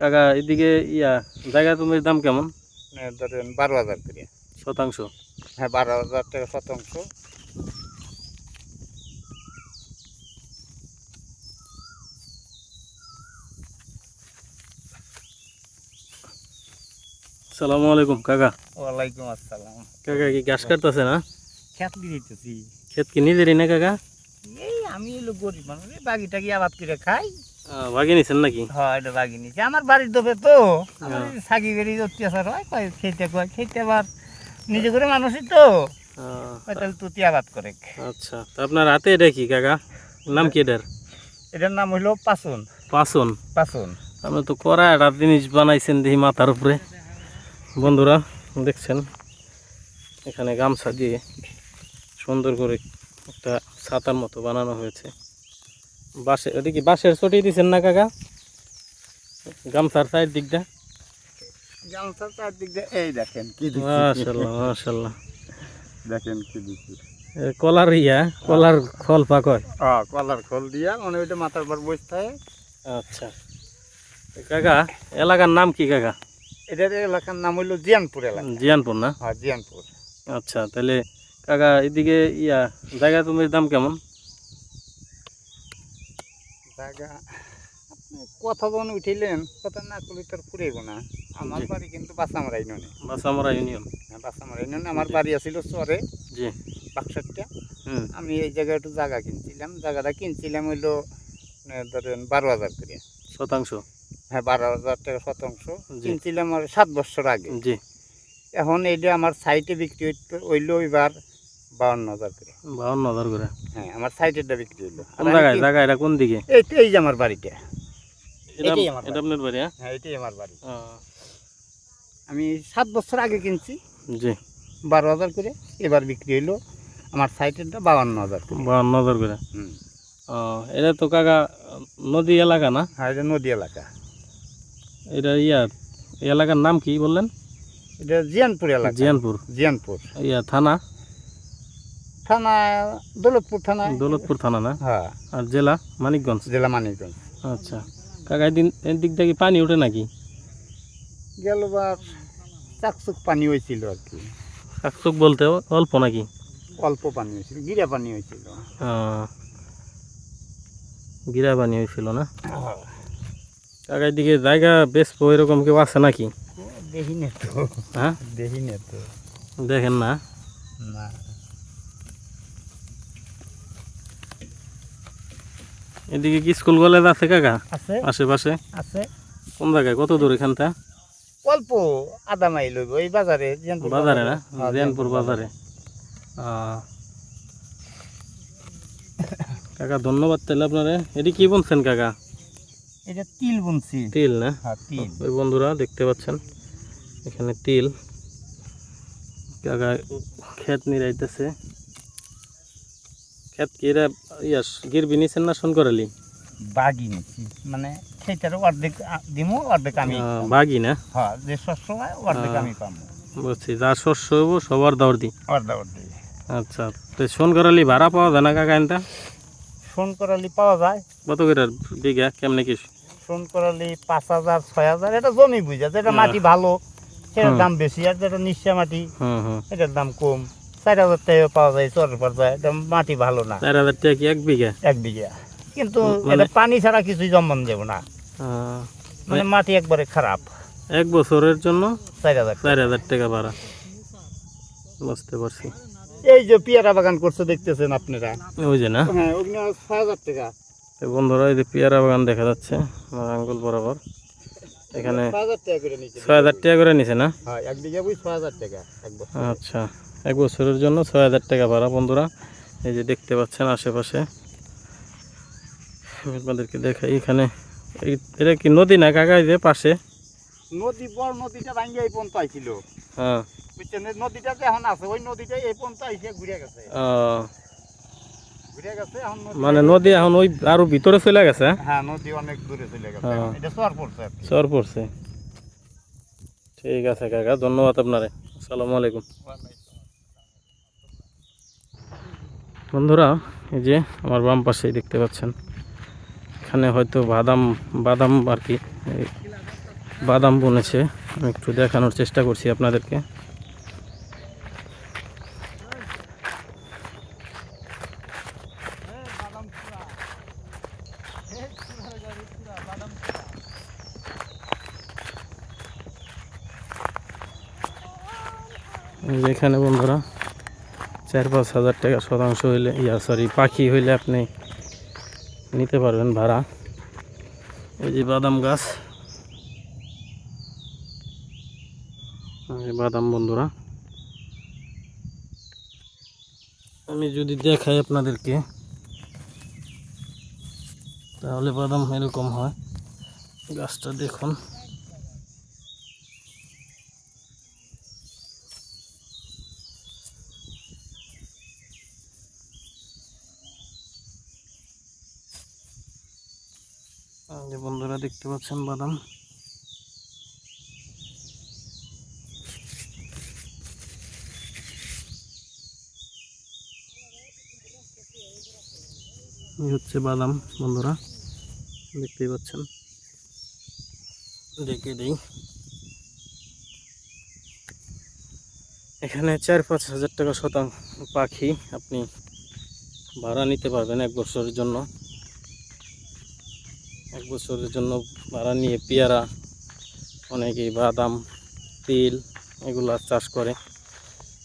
কাকা এদিকে ইয়া জায়গা তুমির দাম কেমন? মানে ধরেন বারো হাজার করে। শতাংশ। হ্যাঁ বারো হাজার টাকা শতাংশ। সালামু আলাইকুম কাকা। ওয়ালাইকুম আসসালাম। কাকা কি ঘাস কাটতেছে না? খেত দিতেছি ক্ষেত কি নিজেরই না কাকা? এই আমি এলো গরিব মানুষ এই বাগি টাগি আবাদ করে খাই? ভাগে নিছেন নাকি? হয় এটা আমার বাড়ির দোপে তো। আমার হ্যাঁ। সাগি বেরি অত্যাচার হয় কয় খেতে কয় খেতে আবার নিজে করে মানুষই তো। আহ, কয় তাহলে তুতি আবাদ করে। আচ্ছা তা আপনার হাতে এটা কি কাকা? নাম কি এটার? এটার নাম হইল পাসুন। পাচন পাসুন। আপনি তো করা একটা জিনিস বানাইছেন দেখি মাথার উপরে। বন্ধুরা দেখছেন? এখানে গামছা দিয়ে সুন্দর করে একটা ছাতার মতো বানানো হয়েছে। বাঁশের ওটা কি বাঁশের ছটি দিছেন না কাকা? গামছার সাইড দিকটা গামছার চারদিক দিয়ে এই দেখেন কি মাশাল্লাহ মাশাল্লাহ দেখেন কি দিচ্ছি কলার ইয়া কলার ফল পাকয় ও কলার খোল দিয়া মানে ওইটা মাথার পর হয়। আচ্ছা। কাকা এলাকার নাম কি কাকা? এটার এলাকার নাম হইল জিয়ানপুর এলাকা। জিয়ানপুর না? হ্যাঁ জিয়ানপুর। আচ্ছা তাহলে কাকা এদিকে ইয়া জায়গা তুমি দাম কেমন? জায়গা আপনি কথা যখন উঠিলেন কথা না করলে তোর ফুরেব না। আমার বাড়ি কিন্তু বাসামারা ইউনিয়নে বাসামরা ইউনিয়ন। হ্যাঁ, বাসামারা ইউনিয়নে আমার বাড়ি আছিল চরে জি। বাক্সারটা। আমি এই জায়গায় একটু জায়গা কিনছিলাম জায়গাটা কিনছিলাম হইল ধরেন বারো হাজার করে। শতাংশ। হ্যাঁ বারো হাজার টাকা শতাংশ। কিনছিলাম আর সাত বছর আগে। জি। এখন এইটা আমার সাইটে বিক্রি হইতো হইল এবার বাউন্ন হাজার করে। বাউন্ন হাজার করে? হ্যাঁ আমার সাইটেরটা বিক্রি হইল। কোন আমি জায়গায় জায়গা এটা কোন দিকে? এই যে আমার বাড়িটা। এটা আপনার বাড়ি হ্যাঁ? হ্যাঁ এটাই আমার বাড়ি। আমি সাত বছর আগে কিনছি। জি। বারো হাজার করে। এবার বিক্রি হইল আমার সাইটেরটা বাউন্ন হাজার করে। বাউন্ন হাজার করে? হুম। এটা তো কাকা নদী এলাকা না? হ্যাঁ এটা নদী এলাকা। এটা ইয়া এলাকার নাম কি বললেন? এটা জিয়ানপুর এলাকা। জিয়ানপুর। জিয়ানপুর। ইয়া থানা? থানা দৌলতপুর থানা। দৌলতপুর থানা না? হ্যাঁ। আর জেলা? মানিকগঞ্জ? জেলা মানিকগঞ্জ। আচ্ছা। কাকা এর দিক থেকে পানি ওঠে নাকি? গেলবার চাকচুক পানি হয়েছিল আর কি। শাকচুক বলতে অল্প নাকি? অল্প পানি হয়েছিল গিরা পানি হয়েছিল গিরা পানি হয়েছিল না? কাকা এদিকে জায়গা বেশ এরকম কেউ আছে নাকি? দেখি নে তো। হ্যাঁ? দেখি নে তো। দেখেন না? না। এদিকে কি স্কুল কলেজ আছে কাকা? আছে। আশেপাশে? আছে। কোন জায়গায়? কত দূর এখানটা? অল্প আধা মাইল হইব এই বাজারে বাজারে না? হ্যাঁ, জিয়ানপুর বাজারে। কাকা ধন্যবাদ তাহলে আপনারে। এটি কি বলছেন কাকা? এটা তিল বুনছি। তিল না? হ্যাঁ তিল। ওই বন্ধুরা দেখতে পাচ্ছেন এখানে তিল। কাকা ক্ষেত নিরাইতেছে। ক্ষেত কি এরা ইয়া গিরবি নিছেন না শোন করালি বাগি নিছি। মানে সেটার অর্ধেক দিমু অর্ধেক আমি বাগি না? হ্যাঁ যে শস্য হয় অর্ধেক আমি পাবো বুঝছি যা শস্য হইব দি। অর্ধেক আচ্ছা তো শোন করালি ভাড়া পাওয়া যায় না কাকা সোন করালি পাওয়া যায়। কত করে বিঘা? কেমনে কি? সোন করালি পাঁচ হাজার ছয় হাজার এটা জমি বুঝা যেটা। মাটি ভালো সেটার দাম বেশি আর যেটা নিশ্চয় মাটি হুম হুম। এটার দাম কম। চার হাজার টাকা পাওয়া যায় চর পর্যায়ে এটা মাটি ভালো না। চার হাজার টাকা কি এক বিঘা? এক বিঘা। কিন্তু মানে- এটা পানি ছাড়া কিছুই জন্মন দেব না। মানে মাটি একবারে খারাপ। এক বছরের জন্য চার হাজার চার হাজার টাকা ভাড়া। বুঝতে পারছি। এই যে পেয়ারা বাগান করছে দেখতেছেন আপনারা? ওই যে না? হ্যাঁ ওগুলো ছয় হাজার টাকা। বন্ধুরা এই যে পেয়ারা বাগান দেখা যাচ্ছে আমার আঙ্গুল বরাবর। এখানে ছয় হাজার টাকা করে নিছে না? হ্যাঁ এক বিঘা বই ছয় হাজার টাকা আচ্ছা। এক বছরের জন্য ছয় হাজার টাকা ভাড়া বন্ধুরা। এই যে দেখতে পাচ্ছেন আশেপাশে। আপনাদেরকে দেখাই এখানে। এটা কি নদী না কাকা যে পাশে? নদী বড় নদীটা ভাঙ্গি এই পর্যন্ত আইছিল। হ্যাঁ। বুঝছেন? নদীটা যে এখন আছে ওই নদীটা এই পর্যন্ত আইসে ঘুরে গেছে। আহ, ঘুরে গেছে এখন মানে নদী এখন ওই আরও ভিতরে চলে গেছে? হ্যাঁ? হ্যাঁ নদী অনেক দূরে চলে গেছে। এটা চর পড়ছে আর পড়ছে। ঠিক আছে কাকা। ধন্যবাদ আপনারে। আসসালামু আলাইকুম। বন্ধুরা, এই যে আমার বাম পাশেই দেখতে পাচ্ছেন। এখানে হয়তো বাদাম বাদাম আর কি বাদাম বনেছে। আমি একটু দেখানোর চেষ্টা করছি আপনাদেরকে। এখানে বন্ধুরা চার, পাঁচ হাজার টাকা শতাংশ হইলে, ইয়া সরি পাখি হইলে আপনি নিতে পারবেন ভাড়া। এই যে বাদাম গাছ। বাদাম বন্ধুরা। আমি যদি দেখাই আপনাদেরকে, তাহলে বাদাম এরকম হয়। গাছটা দেখুন। যে বন্ধুরা দেখতে পাচ্ছেন বাদাম। হচ্ছে বাদাম, বন্ধুরা। দেখতেই পাচ্ছেন। দেখে দিই। এখানে চার পাঁচ হাজার টাকা শতাংশ পাখি আপনি ভাড়া নিতে পারবেন এক বছরের জন্য। এক বছরের জন্য ভাড়া নিয়ে পেয়ারা, অনেকেই বাদাম, তিল এগুলা চাষ করে।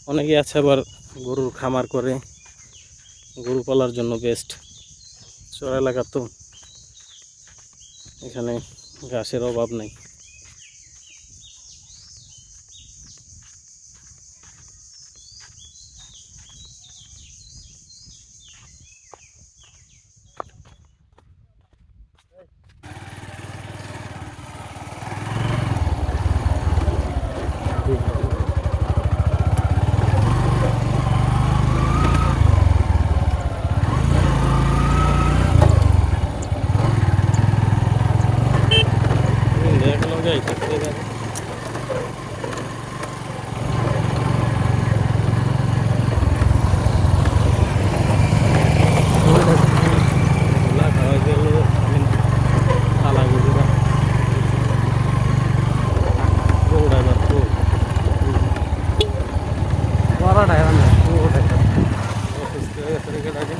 অনেকে আছে আবার গরুর খামার করে। গরু পালার জন্য বেস্ট চর এলাকা তো। এখানে ঘাসের অভাব নেই। बारह ढाई घंटे दो घंटे तरीके लगे